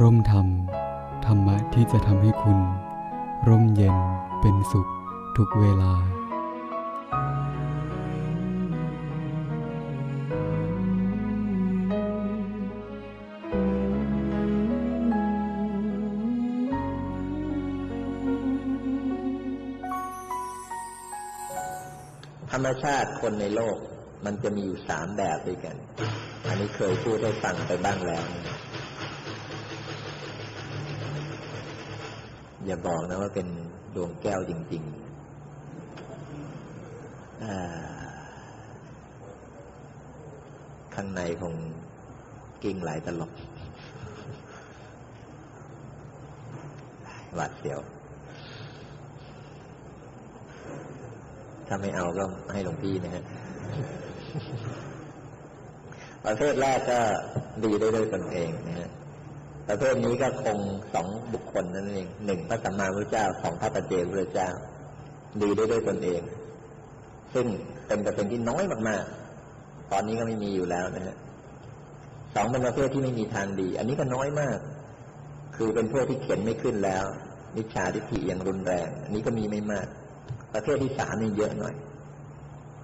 ร่มธรรม ธรรมะที่จะทำให้คุณ ร่มเย็นเป็นสุขทุกเวลา ธรรมชาติคนในโลกมันจะมีอยู่สามแบบด้วยกัน อันนี้เคยพูดให้ฟังไปบ้างแล้วนะ อย่าบอกนะว่าเป็นดวงแก้วจริงๆข้างในคงกิ้งหลายตลบหวาดเสียว ถ้าไม่เอาก็ให้หลวงพี่นะฮะประเภทแรกก็ดีได้ด้วยตนเองนะฮะ ประเภทนี้ก็คงสองบุคคลนั่นเองหนึ่งพระสัมมาสัมพุทธเจ้าสองพระปัจเจกพุทธเจ้า ดีได้ด้วยตนเอง ซึ่งเป็นเปอร์เซ็นต์ที่น้อยมากๆ ตอนนี้ก็ไม่มีอยู่แล้วนะฮะสองเป็นประเภทที่ไม่มีทางดี อันนี้ก็น้อยมาก คือเป็นพวกที่เขียนไม่ขึ้นแล้วมิจฉาทิฏฐิอย่างรุนแรง อันนี้ก็มีไม่มาก ประเภทที่สามนี่เยอะหน่อย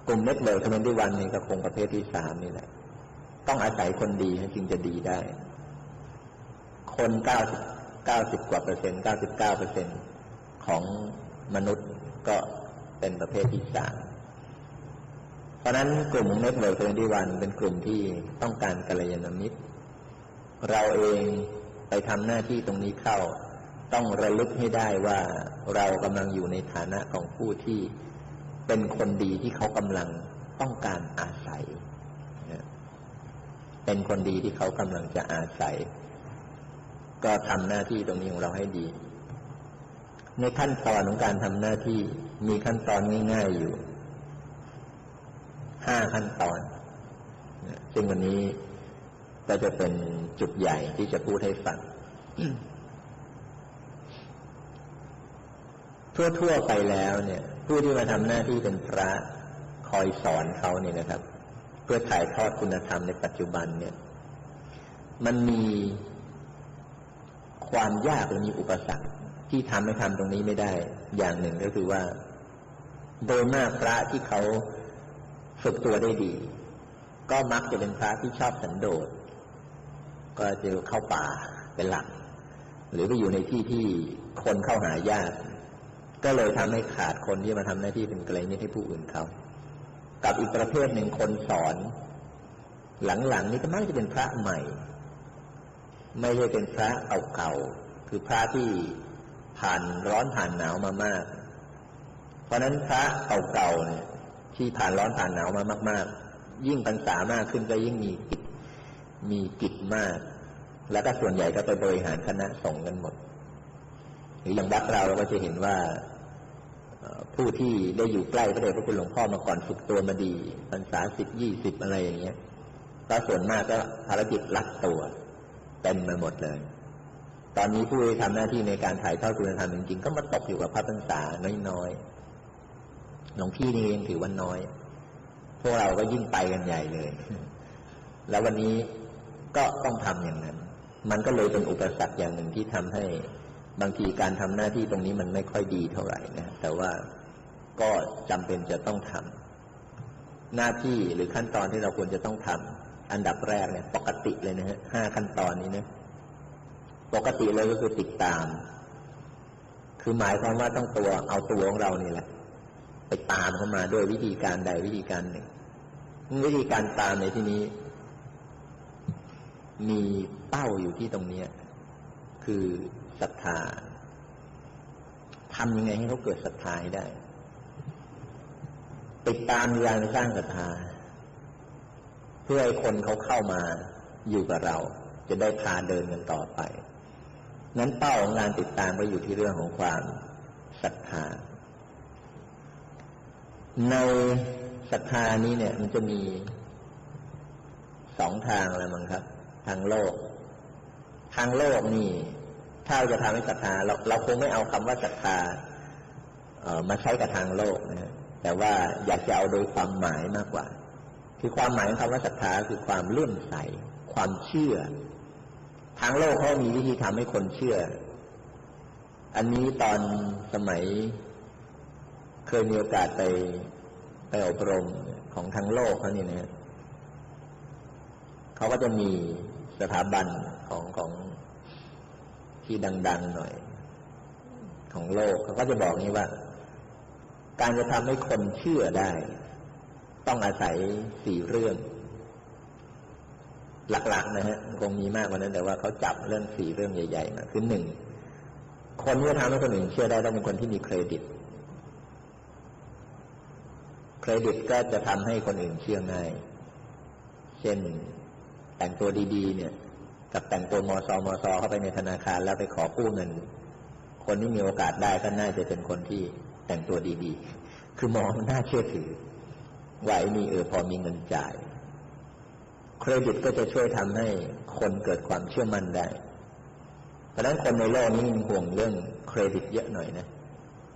กลุ่มเน็ตเวิร์กทเวนตี้วันนี่ก็คงประเภทที่สามนี่แหละ ต้องอาศัยคนดีจึงจะดีได้ คนเก้าสิบเก้าสิบกว่าเปอร์เซ็นต์เก้าสิบเก้าเปอร์เซ็นต์ของมนุษย์ก็เป็นประเภทที่สามเพราะนั้นกลุ่มเน็ตเวิร์กเวนตี้วันเป็นกลุ่มที่ต้องการกัลยาณมิตร เราเองไปทำหน้าที่ตรงนี้เข้า ต้องระลึกให้ได้ว่าเรากำลังอยู่ในฐานะของผู้ที่เป็นคนดีที่เขากำลังต้องการอาศัย เป็นคนดีที่เขากำลังจะอาศัย ก็ทำหน้าที่ตรงนี้ของเราให้ดี ในขั้นตอนของการทำหน้าที่มีขั้นตอนง่าย ๆอยู่ห้าขั้นตอนซึ่งวันนี้ก็จะเป็นจุดใหญ่ที่จะพูดให้ฟังทั่วๆไปแล้วเนี่ย ผู้ที่มาทำหน้าที่เป็นพระคอยสอนเขาเนี่ยนะครับ เพื่อถ่ายทอดคุณธรรมในปัจจุบันเนี่ย มันมี ความยากหรือมีอุปสรรคที่ทำให้ทำตรงนี้ไม่ได้ อย่างหนึ่งก็คือว่า โดยมากพระที่เขาฝึกตัวได้ดี ก็มักจะเป็นพระที่ชอบสันโดษ ก็จะเข้าป่าเป็นหลัก หรือไปอยู่ในที่ที่คนเข้าหายากก็เลยทำให้ขาดคนที่มาทำหน้าที่เป็นเกรนิตให้ผู้อื่นเขา กับอีกประเภทหนึ่งคนสอน หลังๆนี้ก็มักจะเป็นพระใหม่ ไม่ใช่เป็นพระเก่าๆคือพระที่ผ่านร้อนผ่านหนาวมามาก เพราะนั้นพระเก่าๆเนี่ยที่ผ่านร้อนผ่านหนาวมามาก ๆ ยิ่งพรรษามากขึ้นก็ยิ่งมีกิจมีกิจมาก แล้วก็ส่วนใหญ่ก็ไปบริหารคณะส่งฆ์กันหมด หรืออย่างวัดเราเราก็จะเห็นว่าผู้ที่ได้อยู่ใกล้พระเดชพระคุณหลวงพ่อมาก่อนฝึกตัวมาดีพรรษาสิบยี่สิบอะไรอย่างเงี้ยก็ส่วนมากก็ภารกิจรักตัว เต็มไปหมดเลย ตอนนี้ผู้ที่ทำหน้าที่ในการถ่ายทอดคุณธรรมจริงๆก็มาตกอยู่กับพระพรรษาน้อยๆหลวงพี่นี่เองถือว่าน้อย พวกเราก็ยิ่งไปกันใหญ่เลย แล้ววันนี้ก็ต้องทำอย่างนั้น มันก็เลยเป็นอุปสรรคอย่างหนึ่งที่ทำให้บางทีการทำหน้าที่ตรงนี้มันไม่ค่อยดีเท่าไหร่นะ แต่ว่าก็จำเป็นจะต้องทำหน้าที่หรือขั้นตอนที่เราควรจะต้องทำ อันดับแรกเนี่ย ปกติเลยนะฮะห้าขั้นตอนนี้นี่ยปกติเลยก็คือติดตาม คือหมายความว่าต้องตัวเอาตัวของเรานี่แหละ ไปตามเข้ามาด้วยวิธีการใดวิธีการหนึ่ง วิธีการตามในที่นี้ มีเป้าอยู่ที่ตรงนี้คือศรัทธาทำยังไงให้เขาเกิดศรัทธาได้ติดตามการสร้างศรัทธา เพื่อให้คนเขาเข้ามาอยู่กับเรา จะได้พาเดินกันต่อไป นั้นเป้าของงานติดตามก็อยู่ที่เรื่องของความศรัทธา ในศรัทธานี้เนี่ย มันจะมีสองทางแล้วมั้งครับ ทางโลก ทางโลกนี่ ถ้าจะทำให้ศรัทธาเราเราคงไม่เอาคำว่าศรัทธาเออมาใช้กับทางโลกนะแต่ว่าอยากจะเอาโดยความหมายมากกว่า คือความหมายของคำว่าศรัทธาคือความเลื่อมใส ความเชื่อ ทางโลกเขามีวิธีทำให้คนเชื่อ อันนี้ตอนสมัย เคยมีโอกาสไปไปอบรมของทางโลกเขาเนี่ยนะเขาก็จะมีสถาบันของของที่ดัง ๆ หน่อย ของโลกเขาก็จะบอกนี้ว่า การจะทำให้คนเชื่อได้ ต้องอาศัยสี่เรื่อง หลักๆนะฮะคงมีมากกว่านั้น แต่ว่าเขาจับเรื่องสี่เรื่องใหญ่ๆมาคือหนึ่งคนที่จะทำให้คนอื่นเชื่อได้ต้องเป็นคนที่มีเครดิต เครดิตก็จะทำให้คนอื่นเชื่อง่าย เช่น แต่งตัวดีๆ เนี่ย กับแต่งตัวมอซอมอซอเข้าไปในธนาคารแล้วไปขอกู้เงิน คนที่มีโอกาสได้ก็น่าจะเป็นคนที่แต่งตัวดีๆ คือมองน่าเชื่อถือ ไหวมีเออพอมีเงินจ่าย เครดิตก็จะช่วยทำให้คนเกิดความเชื่อมั่นได้ เพราะฉะนั้นคนในโลกนี้มีห่วงเรื่องเครดิตเยอะหน่อยนะ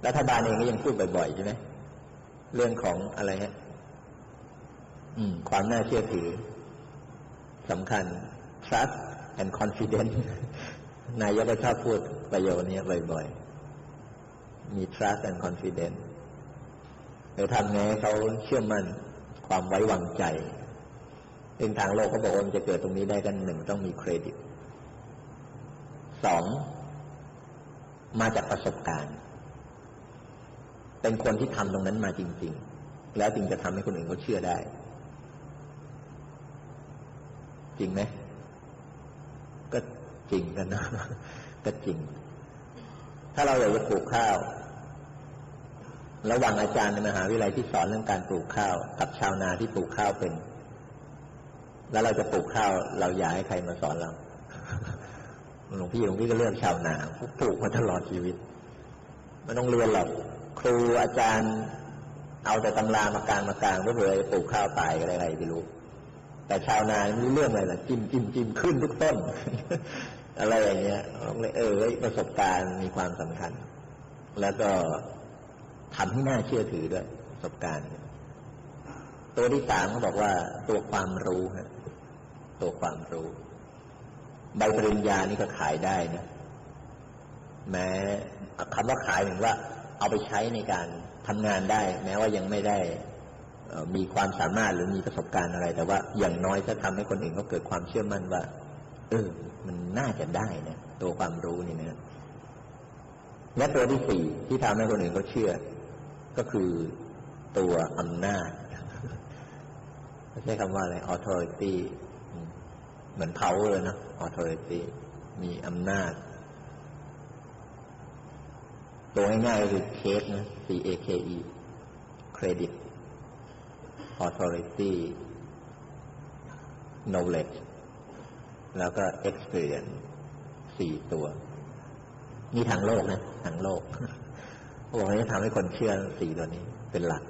รัฐบาลเองก็ยังพูดบ่อยๆใช่ไหมเรื่องของอะไรฮะอืมความน่าเชื่อถือสำคัญ trust and confidence นายกก็ชอบพูดประโยคนี้บ่อยๆ มี trust and confidence เดี๋ยวทำไงให้เขาเชื่อมั่นความไว้วางใจซึ่งทางโลกเขาบอกว่าจะเกิดตรงนี้ได้กันหนึ่งต้องมีเครดิตสองมาจากประสบการณ์ เป็นคนที่ทำตรงนั้นมาจริง ๆ แล้วจึงจะทำให้คนอื่นเขาเชื่อได้ จริงไหมก็จริงกันนะก็จริง ถ้าเราอยากจะปลูกข้าว ระหว่างอาจารย์ในมหาวิทยาลัยที่สอนเรื่องการปลูกข้าว กับชาวนาที่ปลูกข้าวเป็น แล้วเราจะปลูกข้าวเราอยากให้ใครมาสอนเราหลวงพี่หลวงพี่ก็เลือกชาวนาปลูกมาตลอดชีวิตไม่ต้องเรียนหรอกครูอาจารย์ เอาแต่ตำรามากลางมากลางเพื่อเผื่อจะปลูกข้าวตายอะไรอะไรไม่รู้แต่ชาวนาไม่รู้เรื่องอะไรล่ะจิ้มจิ้มจิ้มขึ้นทุกต้น อะไรอย่างเงี้ยเลยเออประสบการณ์มีความสำคัญ แล้วก็ ทำให้น่าเชื่อถือด้วยประสบการณ์ ตัวที่สามเขาบอกว่าตัวความรู้ฮะตัวความรู้ ใบปริญญานี่ก็ขายได้นะ แม้คำว่าขายถึงว่า เอาไปใช้ในการทำงานได้ แม้ว่ายังไม่ได้มีความสามารถหรือมีประสบการณ์อะไร แต่ว่าอย่างน้อยจะทำให้คนอื่นเขาเกิดความเชื่อมั่นว่า เออ มันน่าจะได้นะตัวความรู้นี่นะและตัวที่สี่ที่ทำให้คนอื่นเขาเชื่อ ก็คือตัวอำนาจไม่ใช่คำว่าอะไร authority เหมือน power นะ authority มีอำนาจ ตัวง่ายๆคือเคสนะ C A K E credit authority knowledge แล้วก็ experience สี่ตัว นี่ทางโลกนะ ทางโลก บอกว่าจะทำให้คนเชื่อสี่ตัวนี้เป็นหลัก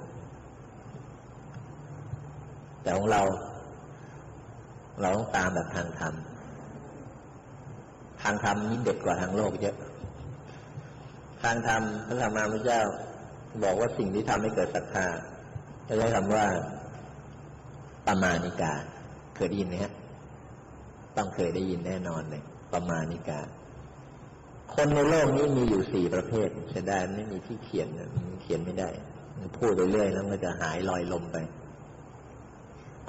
แต่ของเรา เราต้องตามแบบทางธรรมทางธรรมนี่เด็ดกว่าทางโลกเยอะ ทางธรรมพระธรรมพระเจ้า บอกว่าสิ่งที่ทำให้เกิดศรัทธาจะใช้คำว่าปมาณิกา เคยได้ยินไหมฮะ ต้องเคยได้ยินแน่นอนเลยปมาณิกา คนในโลกนี้มีอยู่สี่ประเภทเสียดายไม่มีที่เขียนเขียนไม่ได้พูดไปเรื่อยแล้วมันจะหายลอยลมไป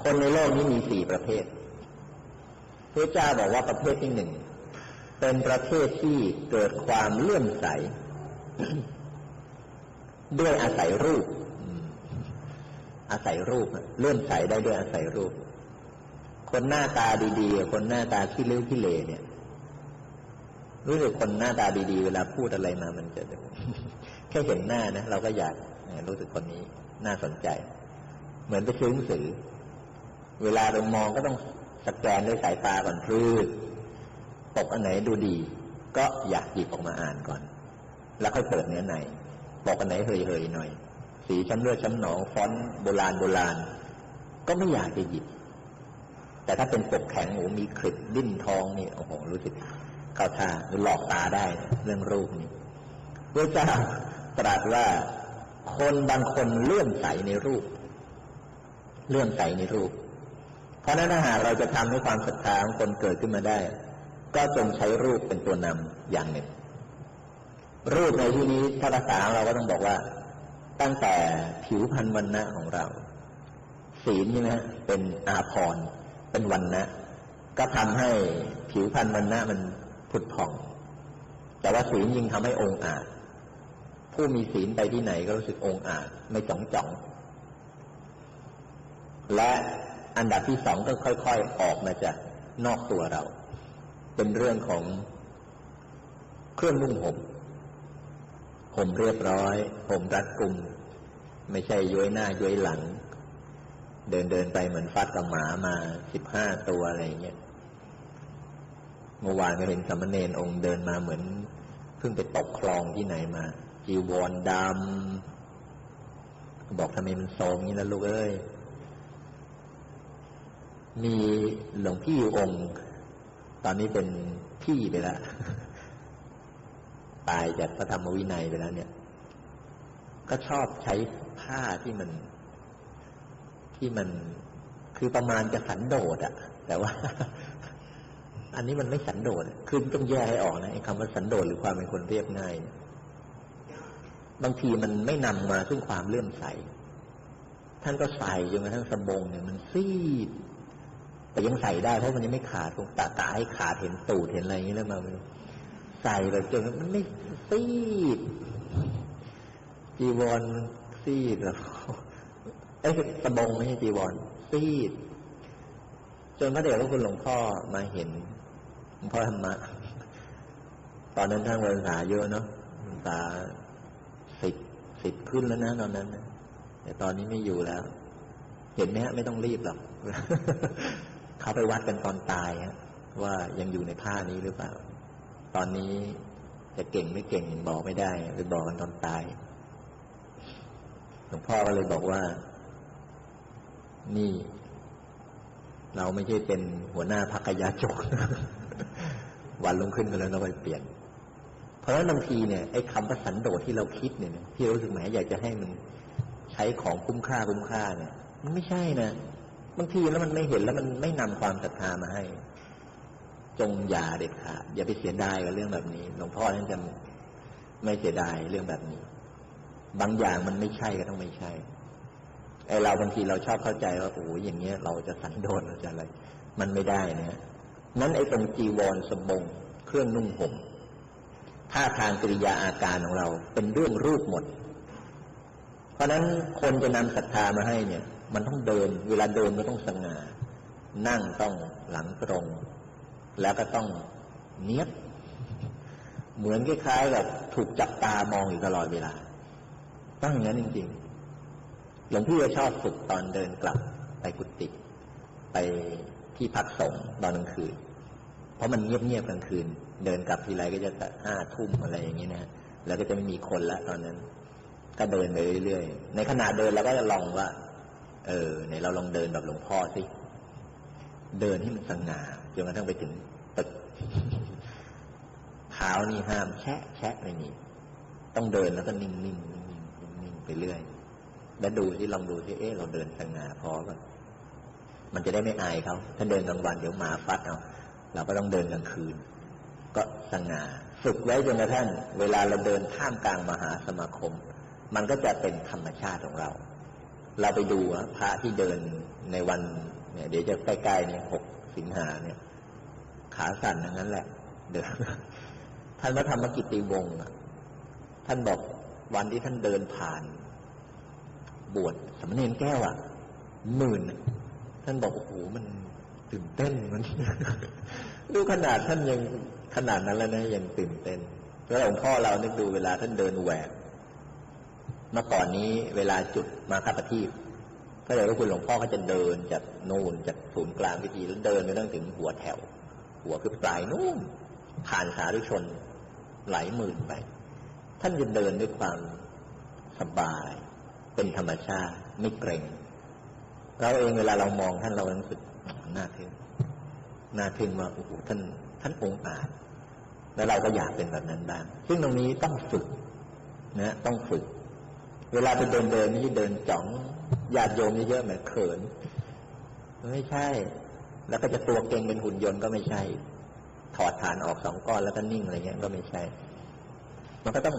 คนในโลกนี้มีสี่ประเภทพระเจ้าบอกว่าประเภทที่หนึ่งเป็นประเภทที่เกิดความเลื่อมใส ด้วยอาศัยรูป อาศัยรูปเลื่อมใสได้ด้วยอาศัยรูป คนหน้าตาดีๆ คนหน้าตาขี้เลี้ยวขี้เลเนี่ย รู้สึกคนหน้าตาดีๆ เวลาพูดอะไรมามันจะแค่เห็นหน้านะเราก็อยากรู้สึกคนนี้น่าสนใจ เหมือนไปซื้อหนังสือ เวลาเรามองก็ต้องสแกนด้วยสายตาก่อนคือปกอันไหนดูดี ก็อยากหยิบออกมาอ่านก่อน แล้วค่อยเปิดเนื้อในปกอันไหนเฮยๆหน่อย สีช้ำเลือดช้ำหนองฟอนต์โบราณโบราณ ก็ไม่อยากจะหยิบ แต่ถ้าเป็นปกแข็งโอ้มีคลิปดิ้นทองนี่โอ้โหรู้สึก เข้าท่าหรือหลอกตาได้เรื่องรูปนี้พระเจ้าตรัสว่าคนบางคนเลื่อมใสในรูป เลื่อมใสในรูป เพราะนั้นถ้าหากเราจะทำให้ความศรัทธาของคนเกิดขึ้นมาได้ ก็จงใช้รูปเป็นตัวนำอย่างหนึ่ง รูปในที่นี้ถ้าภาษาเราก็ต้องบอกว่า ตั้งแต่ผิวพรรณวันณะของเรา ศีลใช่ไหมเป็นอาภรณ์เป็นวันณะก็ทำให้ผิวพรรณวันณะมัน ผุดผ่อง แต่ว่าศีลยิ่งทำให้องค์อาจ ผู้มีศีลไปที่ไหนก็รู้สึกองค์อาจไม่จ่องจ่อง และอันดับที่สองก็ค่อย ๆ ออกมาจากนอกตัวเรา เป็นเรื่องของเครื่องนุ่งห่มห่มเรียบร้อยห่มรัดกุม ไม่ใช่ย้วยหน้าย้วยหลัง เดินเดินไปเหมือนฟัดกับหมามาสิบห้าตัวอะไรเงี้ย เมื่อวานก็เห็นสามเณรองค์เดินมาเหมือนเพิ่งไปตกคลองที่ไหนมา จีวรดำบอกทำไมมันโทรมงี้นะลูกเอ้ยมีหลวงพี่องค์ ตอนนี้เป็นพี่ไปแล้วตายจากพระธรรมวินัยไปแล้ว เนี่ย ก็ชอบใช้ผ้าที่มัน ที่มันคือประมาณจะสันโดษอะแต่ว่า อันนี้มันไม่สันโดษคือต้องแยกให้ออกนะไอ้คำว่าสันโดษหรือความเป็นคนเรียบง่ายบางทีมันไม่นำมาซึ่งความเลื่อมใส ท่านก็ใส่จนกระทั่งสบงเนี่ยมันซีด แต่ยังใส่ได้เพราะมันยังไม่ขาดตรงตาตาให้ขาดเห็นตูดเห็นอะไรอย่างนี้แล้วมาใส่แบบจนมันไม่ซีดจีวรซีดแล้วไอ้สบงไม่ใช่จีวรซีด จนพระเดชพระคุณหลวงพ่อมาเห็น พ่อธรรมะ ตอนนั้นท่านวันษาเยอะเนาะตาสิบสิบขึ้นแล้วนะตอนนั้นแต่ตอนนี้ไม่อยู่แล้ว เห็นไหมฮะไม่ต้องรีบหรอกเขาไปวัดกันตอนตายฮะว่ายังอยู่ในผ้านี้หรือเปล่า ตอนนี้จะเก่งไม่เก่งบอกไม่ได้ไปบอกกันตอนตายหลวงพ่อก็เลยบอกว่า นี่ เราไม่ใช่เป็นหัวหน้าพักยาจก วันลงขึ้นกันแล้วเราไปเปลี่ยน เพราะฉะนั้นบางทีเนี่ยไอ้คำว่าสันโดษที่เราคิดเนี่ยที่รู้สึกแหมอยากจะให้มันใช้ของคุ้มค่าคุ้มค่าเนี่ย มันไม่ใช่นะบางทีแล้วมันไม่เห็นแล้วมันไม่นำความศรัทธามาให้ จงอย่าเด็ดขาดอย่าไปเสียดายกับเรื่องแบบนี้หลวงพ่อท่านจะไม่เสียดายเรื่องแบบนี้ บางอย่างมันไม่ใช่ก็ต้องไม่ใช่ไอเราบางทีเราชอบเข้าใจว่าโอ้ยอย่างเงี้ยเราจะสันโดษเราจะอะไร มันไม่ได้นะ นั้นไอ้ตรงจีวรสบง เครื่องนุ่งห่มท่าทางกริยาอาการของเราเป็นเรื่องรูปหมด เพราะนั้นคนจะนำศรัทธามาให้เนี่ย มันต้องเดิน เวลาเดินก็ต้องสง่า นั่งต้องหลังตรง แล้วก็ต้องเนี้ยบเหมือนคล้ายๆแบบถูกจับตามองอยู่ตลอดเวลาต้องอย่างนั้นจริงๆ หลวงพี่ชอบฝึกตอนเดินกลับไปกุฏิไป ที่พักสงฆ์ตอนกลางคืน เพราะมันเงียบๆกลางคืน เดินกลับทีไรก็จะห้าทุ่มอะไรอย่างนี้นะแล้วก็จะไม่มีคนละตอนนั้น ก็เดินไปเรื่อยๆในขณะเดินเราก็จะลองว่า เออในเราลองเดินแบบหลวงพ่อสิเดินให้มันสง่าจนกระทั่งไปถึงตึกเท้านี่ห้ามแชะแชะไม่มีต้องเดินแล้วก็นิ่งๆนิ่งๆนิ่งๆไปเรื่อย แล้วดูที่ลองดูที่เอ๊ะเราเดินสง่าพอป่ะ มันจะได้ไม่อายเขาถ้าเดินกลางวันเดี๋ยวหมาฟัดเอาเราก็ต้องเดินกลางคืน ก็สง่าฝึกไว้จนกระทั่งเวลาเราเดินท่ามกลางมหาสมาคม มันก็จะเป็นธรรมชาติของเรา เราไปดูพระที่เดินในวันเนี่ย เดี๋ยวจะใกล้ๆเนี่ยหกสิงหาเนี่ย ขาสั่นอย่างนั้นแหละ เดินท่านพระธรรมกิติวงศ์ท่านบอกวันที่ท่านเดินผ่าน บวชสมณเณรแก้วอะหมื่น ท่านบอกโอ้โหมันตื่นเต้นมันดูขนาดท่านยังขนาดนั้นแล้วนะยังตื่นเต้นแล้วหลวงพ่อเรานึกดูเวลาท่านเดินแหวกเมื่อก่อนนี้เวลาจุดมาคาปทีปก็เลยว่าคุณหลวงพ่อเขาจะเดินจากโน่นจากศูนย์กลางพิธีแล้วเดินไปตั้งถึงหัวแถว หัวคือปลายนู่นผ่านสาธุชนหลายหมื่นไป ท่านจะเดินด้วยความสบาย เป็นธรรมชาติไม่เกรง เราเองเวลาเรามองท่านเรารู้สึกน่าทึ่งน่าทึ่งว่าโอ้โหท่าน ท่านองอาจแล้วเราก็อยากเป็นแบบนั้นบ้างซึ่งตรงนี้ต้องฝึกนะ ต้องฝึก เวลาไปเดินเดินนี่เดินจ่องญาติโยมเยอะๆเหมือนเขินไม่ใช่ แล้วก็จะตัวเก่งเป็นหุ่นยนต์ก็ไม่ใช่ ถอดฐานออกสองก้อนแล้วก็นิ่งอะไรเงี้ยก็ไม่ใช่ มันก็ต้อง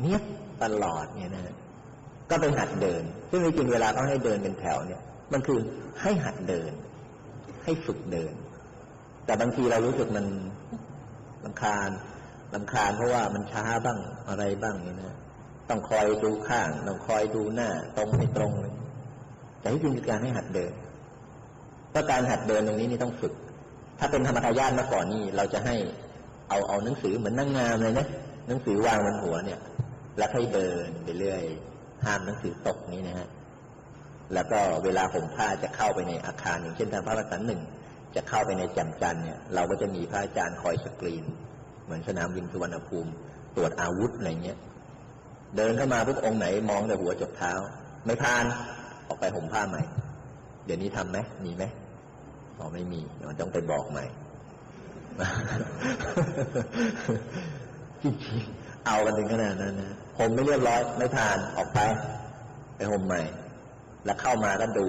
เนี้ยบตลอดเนี่ยนะ ก็เป็นหัดเดิน ซึ่งจริงเวลาเขาให้เดินเป็นแถวเนี่ย มันคือให้หัดเดิน ให้ฝึกเดิน แต่บางทีเรารู้สึกมันลำคาญลำคาญเพราะว่ามันช้าบ้างอะไรบ้างเนี่ยนะต้องคอยดูข้าง ต้องคอยดูหน้า ตรงไม่ตรงเลยแต่ที่จริงคือการให้หัดเดินเพราะการหัดเดินตรงนี้นี่ต้องฝึก ถ้าเป็นธรรมทายาทมาก่อนนี่ เราจะให้เอาเอาหนังสือเหมือนนั่งงามเลยนะหนังสือวางบนหัวเนี่ย แล้วให้เดินไปเรื่อย ห้ามหนังสือตกนี้นะฮะแล้วก็เวลาผมผ้าจะเข้าไปในอาคารอย่างเช่นทางพระระสันหนึ่งจะเข้าไปในจำจันเนี่ย เราก็จะมีพระอาจารย์คอยสกรีน เหมือนสนามบินสุวรรณภูมิ ตรวจอาวุธอะไรเงี้ย เดินเข้ามาพวกองค์ไหนมองแต่หัวจบเท้า ไม่ผ่าน ออกไปห่มผ้าใหม่ เดี๋ยวนี้ทำไหมมีไหมอ๋อไม่มีมันต้องไปบอกใหม่จริงๆเอากันถึงขนาดนั้นนะ ผมไม่เรียบร้อย ไม่ผ่านออกไป ไปห่มใหม่ แล้วเข้ามาก็ดู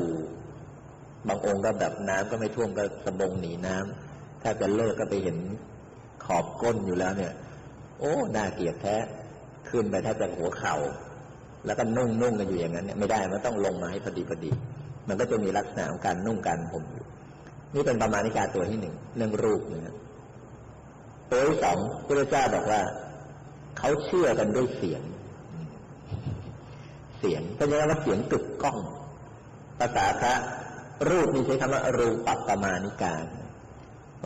บางองค์ก็แบบน้ำก็ไม่ท่วมก็สบงหนีน้ำถ้าจะเลิกก็ไปเห็นขอบก้นอยู่แล้วเนี่ย โอ้น่าเกลียดแท้ขึ้นไปถ้าจะหัวเข่า แล้วก็นุ่งนุ่งกันอยู่อย่างนั้นเนี่ยไม่ได้มันต้องลงมาให้พอดีพอดี มันก็จะมีลักษณะของการนุ่งการผมอยู่นี่เป็นประมาณนิการตัวที่หนึ่งเรื่องรูปนะครับตัวที่สองพระเจ้าบอกว่า เขาเชื่อกันด้วยเสียง เสียงก็เรียกว่าเสียงกึกก้อง ภาษาพระรูปนี่ใช้คำว่ารูปัปปมานิการ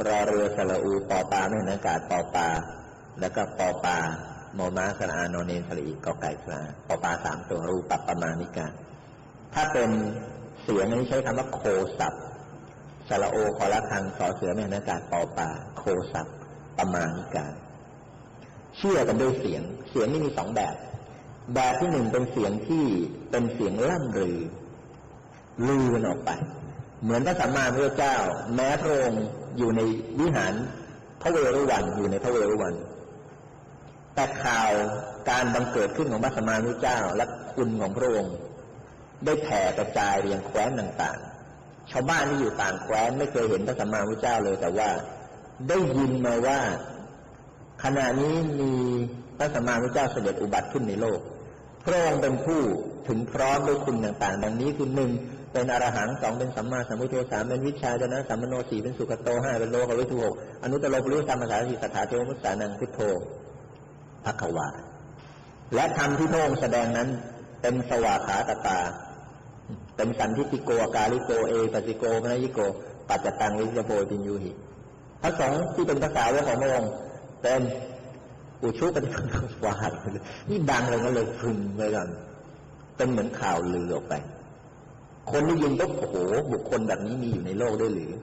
รอเรือสระอูปอปาไม่นอากาศปอปาแล้วก็ปอปามอม้าสระอานนเนนสระอีกอไก่สระปอปาสามตัวรูปัปปมานิการถ้าเป็นเสียงนี้ใช้คำว่าโคสับสระโอคอละคังสอเสือแม่นอากาศปอปาโคสับปมานิการเชื่อกันด้วยเสียง เสียงนี่มีสองแบบ แบบที่หนึ่งเป็นเสียงที่เป็นเสียงล่ำลือลือกันออกไป เหมือนพระสัมมาสัมพุทธเจ้า แม้พระองค์อยู่ในวิหารพระเวรุวันอยู่ในพระเวรุวัน แต่ข่าวการบังเกิดขึ้นของพระสัมมาสัมพุทธเจ้า และคุณของพระองค์ ได้แผ่กระจายเรียงแคว้นต่างๆ ชาวบ้านที่อยู่ต่างแคว้นไม่เคยเห็นพระสัมมาสัมพุทธเจ้าเลยแต่ว่า ได้ยินมาว่า ขณะนี้มีพระสัมมาสัมพุทธเจ้าเสด็จอุบัติขึ้นในโลก พระองค์เป็นผู้ถึงพร้อมด้วยคุณต่างๆ ดังนี้คือหนึ่งเป็นอรหังสองเป็นสัมมาสัมพุทโธสามเป็นวิชาจนะสัมมโนสี่เป็นสุขโตห้าเป็นโลกวิทูหกอนุตตรโลปุริสัมมาสาสีสัทธาเทวมุสสานังพุทโธพักวาและธรรมที่พระองค์แสดงนั้นเป็นสวากขาตตา เป็นสันทิติโกกาลิโกเอปติโกพนยิโก ปัจจตังวิจโพตินยูหิพระสงฆ์ที่เป็นภาษาวกของพระองค์เป็น อุชุปฏิปันวาดนี่ดังเลยก็เลยพึงไปก่อนเป็นเหมือนข่าวลือออกไป คนได้ยินก็โอ้โห บุคคลแบบนี้มีอยู่ในโลกด้วยหรือ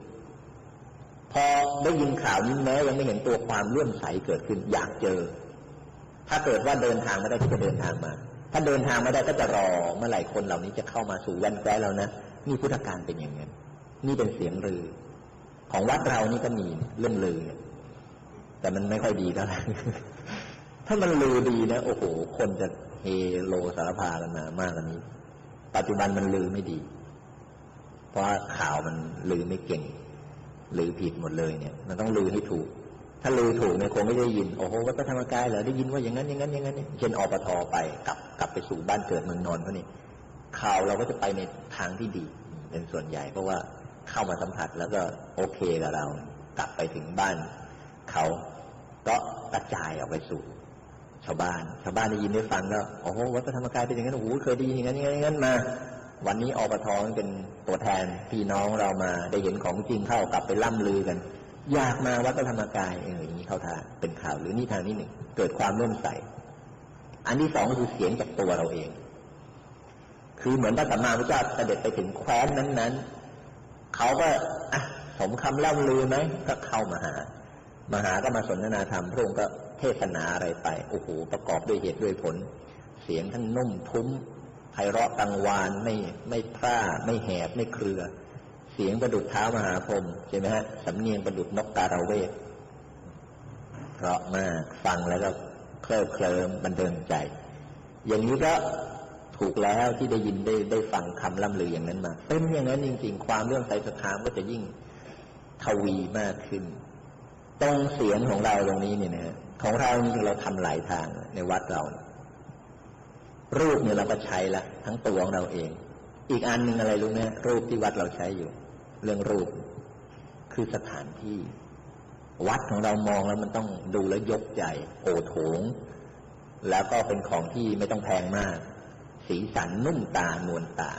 พอได้ยินข่าวนี้แม้ยังไม่เห็นตัวความเลื่อมใสเกิดขึ้น อยากเจอ ถ้าเกิดว่าเดินทางไม่ได้ก็จะเดินทางมา ถ้าเดินทางไม่ได้ก็จะรอเมื่อไหร่คนเหล่านี้จะเข้ามาสู่แว่นแคว้เรานะนี่พุทธการเป็นอย่างนั้นนี่เป็นเสียงลือ ของวัดเรานี่ก็มีเรื่องลือเนี่ย แต่มันไม่ค่อยดีเท่าไหร่ถ้ามันลือดีนะโอ้โห คนจะเฮโลสารพากันมามากกว่านี้ ปัจจุบันมันลือไม่ดี เพราะข่าวมันลือไม่เก่งลือผิดหมดเลยเนี่ย มันต้องลือให้ถูก ถ้าลือถูกเนี่ยคงไม่ได้ยินโอ้โหวัดพระธรรมกายเหรอได้ยินว่าอย่างนั้นอย่างนั้นอย่างนั้นเช่นอปทไปกลับกลับไปสู่บ้านเกิดเมืองนอนเขานี่ข่าวเราก็จะไปในทางที่ดี เป็นส่วนใหญ่ เพราะว่าเข้ามาสัมผัสแล้วก็โอเคกับเรา กลับไปถึงบ้านเขา ก็กระจายออกไปสู่ ชาวบ้าน ชาวบ้านได้ยินได้ฟังก็โอ้โหวัดพระธรรมกายเป็นอย่างนั้นโอ้โหเคยด้ยินอย่างนั้นอย่างนั้นมา วันนี้อปทเป็นตัวแทนพี่น้องเรามาได้เห็นของจริงเข้ากลับไปล่ำลือกัน อยากมาวัดพระธรรมกายเอออย่างนี้เข้าทางเป็นข่าวหรือนี่ทางนี้หนึ่งเกิดความเลื่มใสอันที่สองคือเสียงจากตัวเราเอง คือเหมือนพระสัมมาสัมพุทธเจ้าเสด็จไปถึงแคว้นนั้นๆเขาก็อะสมคำเล่าลือไหมก็เข้ามาหา มหาก็มาสนทนาธรรมพระองค์ก็เทศนาอะไรไปโอ้โหประกอบด้วยเหตุด้วยผล เสียงท่านนุ่มทุ้มไพเราะกังวานไม่ไม่พร่าไม่แหบไม่เครือ เสียงประดุดเท้ามหาพรหมใช่ไหมฮะสำเนียงประดุดนกกาเราเวทเพราะมากฟังแล้วก็เคลิบเคลิ้มบันเทิงใจ อย่างนี้ก็ถูกแล้วที่ได้ยินได้ได้ฟังคำล่ำลืออย่างนั้นมาเป็นอย่างนั้นจริงๆ ความเรื่องใจศรัทธาก็จะยิ่งทวีมากขึ้น ตรงเสียงของเราตรงนี้เนี่ยนะของเรานี่เราทำหลายทางในวัดเรา รูปเนี่ยเราก็ใช้ละทั้งตัวของเราเอง อีกอันหนึ่งอะไรรู้ไหมรูปที่วัดเราใช้อยู่ เรื่องรูป คือสถานที่ วัดของเรามองแล้วมันต้องดูแล้วยกใจโอโถง แล้วก็เป็นของที่ไม่ต้องแพงมาก สีสันนุ่มตานวลตา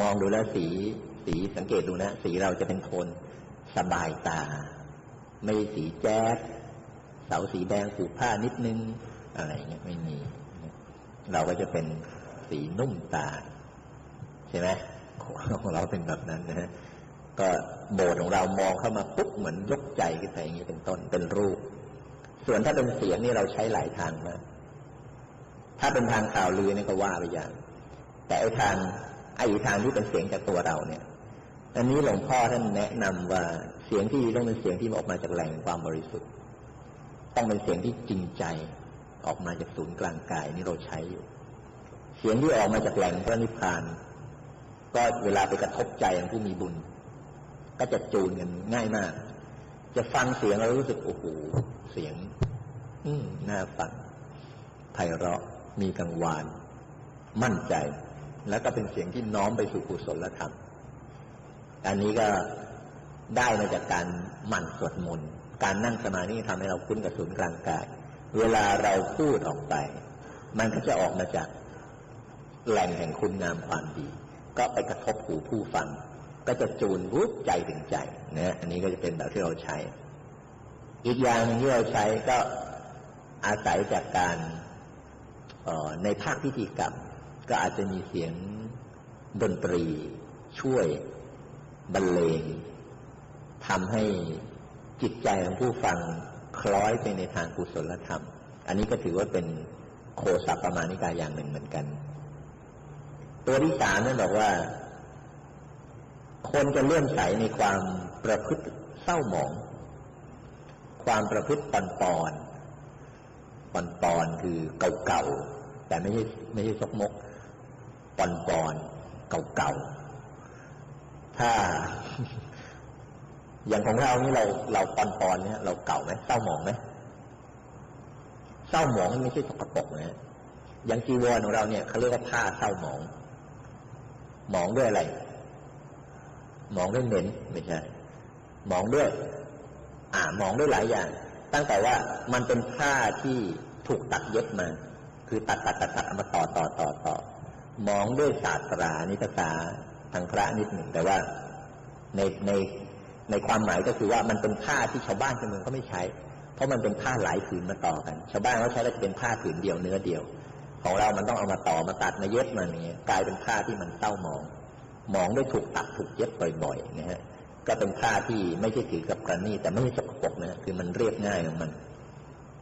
มองดูแล้วสีสีสังเกตดูนะ สีเราจะเป็นโทนสบายตา ไม่สีแจ๊ดเสาสีแดงผูกผ้านิดนึง อะไรเงี้ยไม่มี เราก็จะเป็นสีนุ่มตาใช่ไหมของเราเป็นแบบนั้นนะฮะก็โบสถ์ของเรามองเข้ามาปุ๊บเหมือนยกใจขึ้นไปอย่างนี้เป็นต้นเป็นรูป ส่วนถ้าเป็นเสียงนี่เราใช้หลายทางมากถ้าเป็นทางข่าวลือนี่ก็ว่าไปอย่าง แต่ไอ้ทางไอ้ทางที่เป็นเสียงจากตัวเราเนี่ย อันนี้หลวงพ่อท่านแนะนำว่าเสียงที่ต้องเป็นเสียงที่ออกมาจากแหล่งความบริสุทธิ์ ต้องเป็นเสียงที่จริงใจออกมาจากศูนย์กลางกายนี่เราใช้อยู่ เสียงที่ออกมาจากแหล่งพระนิพพาน ก็เวลาไปกระทบใจของผู้มีบุญ ก็จะจูนกันง่ายมาก จะฟังเสียงเรารู้สึกโอ้โหเสียง อืมน่าฟังไพเราะมีกังวาน มั่นใจ แล้วก็เป็นเสียงที่น้อมไปสู่กุศลธรรม อันนี้ก็ได้มาจากการหมั่นสวดมนต์การนั่งสมาธิทำให้เราคุ้นกับศูนย์กลางกาย เวลาเราพูดออกไป มันก็จะออกมาจากแหล่งแห่งคุณงามความดี ก็ไปกระทบหูผู้ฟัง ก็จะจูนวุบใจถึงใจนะอันนี้ก็จะเป็นแบบที่เราใช้ อีกอย่างนึงที่เราใช้ก็อาศัยจากการในภาคพิธีกรรม ก็อาจจะมีเสียงดนตรีช่วย บรรเลงทำให้จิตใจของผู้ฟังคล้อยไปในทางกุศลธรรม อันนี้ก็ถือว่าเป็นโคสัปประมาณิกาอย่างหนึ่งเหมือนกัน ตัวที่สามนั่นบอกว่า คนจะเลื่อมใสในความประพฤติเศร้าหมอง ความประพฤติปอนปอนปอนปอนคือเก่าๆแต่ไม่ใช่ไม่ใช่ซกมกปอนปอนเก่าๆ ถ้า อย่างของเรานี่เราเราปอนปอนเนี่ยเราเก่าไหมเศร้าหมองไหมเศร้าหมองไม่ใช่สกปรกนะอย่างจีวรของเราเนี่ยเขาเรียกว่าผ้าเศร้าหมอง หมองด้วยอะไร หมองด้วยเหม็นไม่ใช่ หมองด้วย อ่า หมองด้วยหลายอย่าง ตั้งแต่ว่ามันเป็นผ้าที่ถูกตัดเย็บมา คือตัดตัดตัดตัดมาต่อต่อต่อต่อมองด้วยศาสตรานิภาษา ทางพระนิดหนึ่ง แต่ว่าในในในความหมายก็คือว่ามันเป็นผ้าที่ชาวบ้านชาวเมืองเขาไม่ใช้ เพราะมันเป็นผ้าหลายผืนมาต่อกัน ชาวบ้านเขาใช้แล้เป็นผ้าผืนเดียวเนื้อเดียว ของเรามันต้องเอามาต่อมาตัดมาเย็บมาเนี่ยกลายเป็นผ้าที่มันเศร้าหมองหมองด้วยถูกตัดถูกเย็บบ่อยๆนะฮะก็เป็นผ้าที่ไม่ใช่ถือกับกระนี่แต่ไม่ใช่สกปรกนะคือมันเรียบง่ายของมัน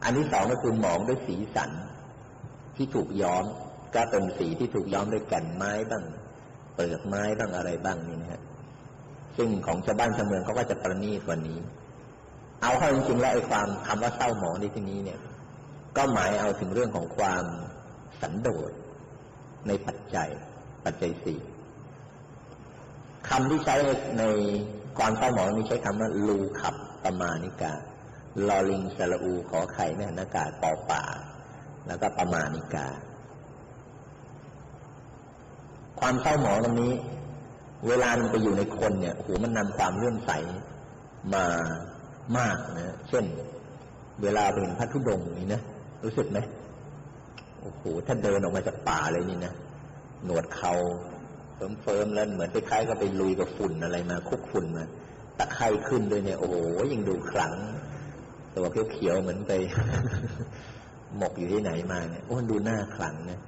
อันที่สองก็คือหมองด้วยสีสันที่ถูกย้อม ก็เป็นสีที่ถูกย้อมด้วยแก่นไม้บ้าง ปลือกไม้บ้างอะไรบ้างนี่นะฮะซึ่งของชาวบ้านชาวเมืองเขาก็จะประณีตกว่านี้ เอาเข้าจริงๆแล้วไอ้ความคำว่าเศร้าหมองในที่นี้เนี่ย ก็หมายเอาถึงเรื่องของความสันโดษในปัจจัย ปัจจัยสี่คำที่ใช้ในความเศร้าหมองนี้ใช้คำว่าลูขับประมาณิกาลอลิงสระอูขอไข่แม่นอากาศปอป่า แล้วก็ประมาณิกา ความเศร้าหมองตรงนี้ เวลามันไปอยู่ในคนเนี่ยโอ้โหมันนำความเลื่อมใสมามากนะเช่น เวลาไปเห็นพระธุดงค์นี่นะรู้สึกไหมโอ้โหถ้าเดินออกมาจากป่าเลยนี่นะหนวดเขาเฟิมเฟิมแล้วเหมือนไปคล้ายก็ไปลุยกับฝุ่นอะไรมาคุกฝุ่นมาตะไคร่ขึ้นด้วยเนี่ยโอ้โหยังดูขลังตัวเขียวๆเหมือนไป หมกอยู่ที่ไหนมาเนี่ยโอ้ดูหน้าขลังนะ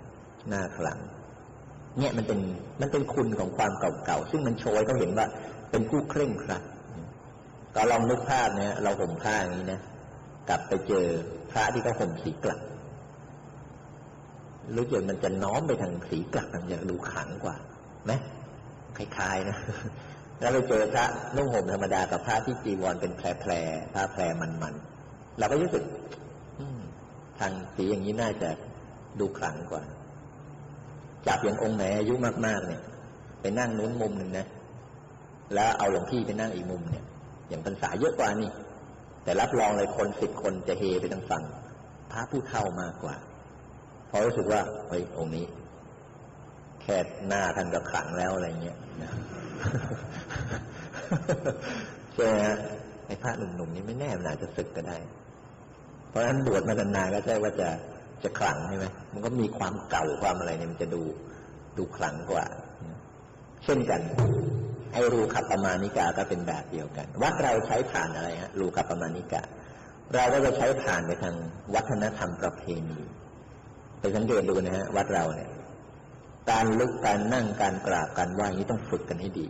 หน้าขลัง เนี่ยมันเป็นมันเป็นคุณของความเก่าๆซึ่งมันโชยเขาเห็นว่าเป็นผู้เคร่งครัดก็ลองนึกภาพเนี่ยเราห่มผ้าอย่างนี้นะกลับไปเจอพระที่เขาห่มสีกลักรู้สึกมันจะน้อมไปทางสีกลักมันจะดูขังกว่าไหมคล้ายๆนะแล้วไปเจอพระนุ่งห่มธรรมดากับพระที่จีวรเป็นแผลแผลผ้าแผลมันๆเราก็รู้สึกทางสีอย่างนี้น่าจะดูขลังกว่า จับอย่างองค์ไหนอายุมากๆเนี่ย ไปนั่งนู้นมุมหนึ่งนะแล้วเอาหลวงพี่ไปนั่งอีกมุมเนี่ย อย่างพรรษาเยอะกว่านี่ แต่รับรองเลยคนสิบคนจะเฮไปทางฝั่งพระผู้เฒ่ามากกว่าเพราะรู้สึกว่าเฮ้ยองค์นี้ แค่หน้าท่านก็ขลังแล้วอะไรเงี้ยนะใช่ไหมฮะไอ้พระหนุ่มๆนี่ไม่แน่มันอาจจะศึกก็ได้ เพราะฉะนั้นบวชมานานๆก็ใช่ว่าจะ จะขลังใช่ไหมมันก็มีความเก่าความอะไรเนี่ยมันจะดูดูขลังกว่า เช่นกัน ไอ้รูขับประมาณิกาก็เป็นแบบเดียวกัน วัดเราใช้ผ่านอะไรฮะรูขับประมาณิกาเราก็จะใช้ผ่านไปทางวัฒนธรรมประเพณีไปสังเกตดูนะฮะวัดเราเนี่ย การลุกการนั่งการกราบการไหว้นี้ต้องฝึกกันให้ดี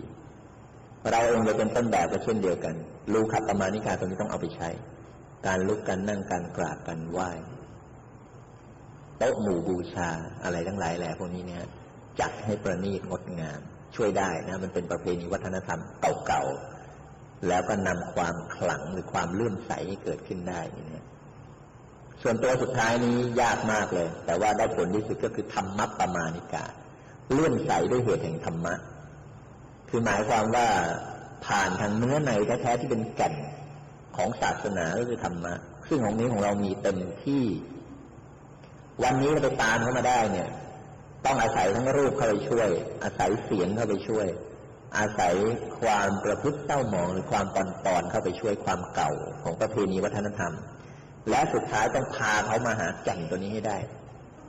เราเองจะเป็นต้นแบบก็เช่นเดียวกันรูขับประมาณิกาตรงนี้ต้องเอาไปใช้ การลุกการนั่งการกราบการไหว้ ต๊ะหมู่บูชาอะไรทั้งหลายแหล่พวกนี้เนี่ยจัดให้ประณีตงดงาม ช่วยได้นะมันเป็นประเพณีวัฒนธรรมเก่าๆแล้วก็นำความขลังหรือความเลื่อมใสให้เกิดขึ้นได้เนี่ยส่วนตัวสุดท้ายนี้ยากมากเลย แต่ว่าได้ผลที่สุดก็คือธรรมะประมาณิกาเลื่อมใสด้วยเหตุแห่งธรรมะ คือหมายความว่าผ่านทางเนื้อในแท้ๆที่เป็นแก่นของศาสนาก็คือธรรมะ ซึ่งของนี้ของเรามีเต็มที่ วันนี้เราไปตามเข้ามาได้เนี่ย ต้องอาศัยทั้งรูปเข้าไปช่วย อาศัยเสียงเข้าไปช่วย อาศัยความประพฤติเศร้าหมองหรือความปอนปอนเข้าไปช่วยความเก่าของประเพณีวัฒนธรรม และสุดท้ายต้องพาเขามาหาแก่นตัวนี้ให้ได้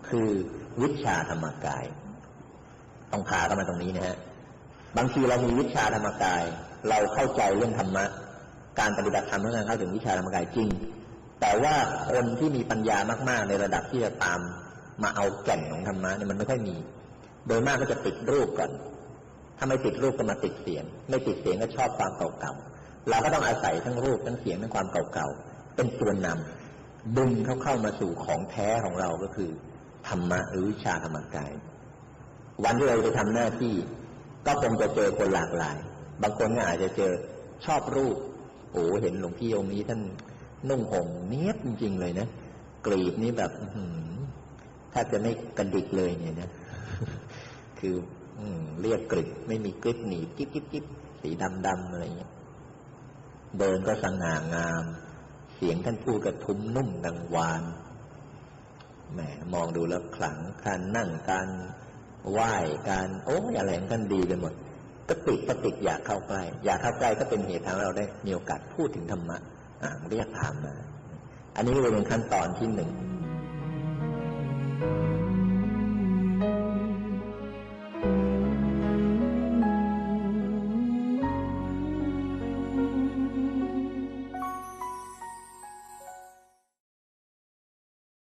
คือวิชาธรรมกาย ต้องพาเข้ามาตรงนี้นะฮะบางทีเรามีวิชาธรรมกาย เราเข้าใจเรื่องธรรมะการปฏิบัติธรรมเรื่องการเข้าถึงวิชาธรรมกายจริง แต่ว่าคนที่มีปัญญามาก ๆ ในระดับที่จะตามมาเอาแก่นของธรรมะเนี่ยมันไม่ค่อยมี โดยมากก็จะติดรูปก่อน ถ้าไม่ติดรูปก็มาติดเสียง ไม่ติดเสียงก็ชอบความเก่าๆ เราก็ต้องอาศัยทั้งรูปทั้งเสียงทั้งความเก่าๆ เป็นตัวนำดึงเขาเข้ามาสู่ของแท้ของเราก็คือ ธรรมะหรือวิชาธรรมกาย วันที่เราไปทำหน้าที่ ก็คงจะเจอคนหลากหลาย บางคนก็อาจจะเจอชอบรูป โอ้เห็นหลวงพี่องค์นี้ท่าน นุ่งห่มเนี้ยบจริงๆเลยนะกรีบนี่แบบแทบจะไม่กระดิกเลยเนี่ยนะคืออืเรียกกริบไม่มีกริบหนีบกิ๊บกิ๊บกิ๊บสีดำดำอะไรเงี้ยเดินก็สง่างาม เสียงท่านพูดกระทุ้มนุ่มดังวานแหมมองดูแล้วขลังการนั่งการไหว้การโอ้ยอะไรของท่านดีไปหมดก็ติดก็ติดอยากเข้าใกล้อยากเข้าใกล้ก็เป็นเหตุทำให้เราได้มีโอกาสพูดถึงธรรมะ อ่ามันก็อยากถามมา อันนี้ก็เป็นขั้นตอนที่หนึ่ง「